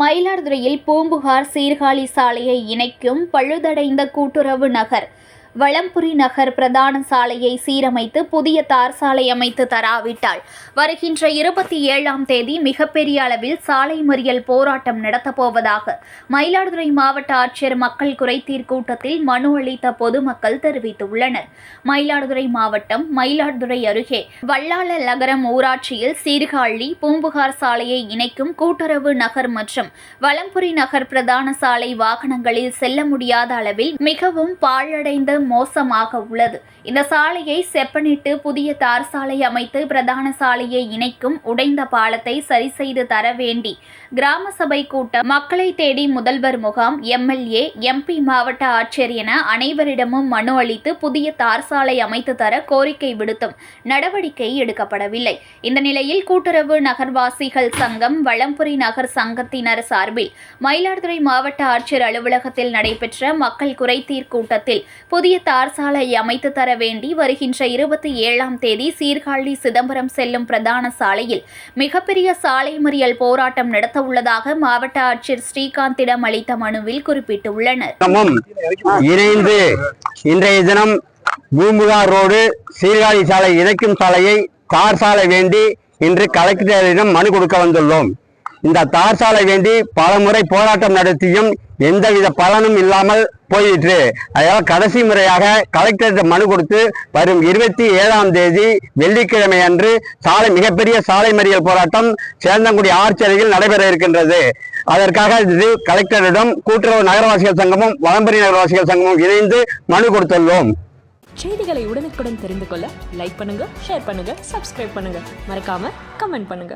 மயிலாடுதுறையில் பூம்புகார் சீர்காழி சாலையை இணைக்கும் பழுதடைந்த கூட்டுறவு நகர். வளம்புரி நகர் பிரதான சாலையை சீரமைத்து புதிய தார் சாலை அமைத்து தராவிட்டால் வருகின்ற இருபத்தி ஏழாம் தேதி மிகப்பெரிய அளவில் சாலை மறியல் போராட்டம் நடத்தப்போவதாக மயிலாடுதுறை மாவட்ட ஆட்சியர் மக்கள் குறைதீர் கூட்டத்தில் மனு அளித்த பொதுமக்கள் தெரிவித்துள்ளனர். மயிலாடுதுறை மாவட்டம் மயிலாடுதுறை அருகே வல்லாள நகரம் ஊராட்சியில் சீர்காழி பூம்புகார் சாலையை இணைக்கும் கூட்டுறவு நகர் மற்றும் வலம்புரி நகர் பிரதான சாலை வாகனங்களில் செல்ல முடியாத அளவில் மிகவும் பாழடைந்த மோசமாக உள்ளது. இந்த சாலையை செப்பனிட்டு புதிய தார் சாலை அமைத்து பிரதான சாலையை இணைக்கும் உடைந்த பாலத்தை சரி செய்து தர வேண்டி கிராம சபை கூட்டம் மக்களை தேடி முதல்வர் முகாம் எம்எல்ஏ எம்பி மாவட்ட ஆட்சியர் என அனைவரிடமும் மனு அளித்து புதிய தார் சாலை அமைத்து தர கோரிக்கை விடுத்தும் நடவடிக்கை எடுக்கப்படவில்லை. இந்த நிலையில் கூட்டுறவு நகர்வாசிகள் சங்கம் வளம்புரி நகர் சங்கத்தினர் சார்பில் மயிலாடுதுறை மாவட்ட ஆட்சியர் அலுவலகத்தில் நடைபெற்ற மக்கள் குறைதீர் கூட்டத்தில் புதிய புதிய தார் சாலை அமைத்து தர வேண்டி வருகின்ற இருபத்தி ஏழாம் தேதி சீர்காழி சிதம்பரம் செல்லும் பிரதான சாலையில் மிகப்பெரிய சாலை மறியல் போராட்டம் நடத்த உள்ளதாக மாவட்ட ஆட்சியர் ஸ்ரீகாந்திடம் அளித்த மனுவில் குறிப்பிட்டுள்ளனர். இணைந்து இன்றைய தினம் பூம்புகார் ரோடு சீர்காழி சாலை இணைக்கும் சாலையை தார் சாலை வேண்டி இன்று கலெக்டரிடம் மனு கொடுக்க வந்துள்ளோம். இந்த தார் சாலை வேண்டி பல முறை போராட்டம் நடத்தியும் எந்தவித பலனும் இல்லாமல் போயிற்று. அதனால் கடைசி முறையாக கலெக்டர்கிட்ட மனு கொடுத்து வரும் இருபத்தி ஏழாம் தேதி வெள்ளிக்கிழமை அன்று சாலை மிகப்பெரிய சாலை மறியல் போராட்டம் சேந்தங்குடி ஆர்ச்சரியில் நடைபெற இருக்கின்றது. அதற்காக இது கலெக்டரிடம் கூட்டுறவு நகரவாசிகள் சங்கமும் வளம்பரி நகரவாசிகள் சங்கமும் இணைந்து மனு கொடுத்துள்ளோம். செய்திகளை உடனுக்குடன் தெரிந்து கொள்ள லைக் பண்ணுங்க ஷேர் பண்ணுங்க சப்ஸ்கிரைப் பண்ணுங்க. மறக்காம கமெண்ட் பண்ணுங்க.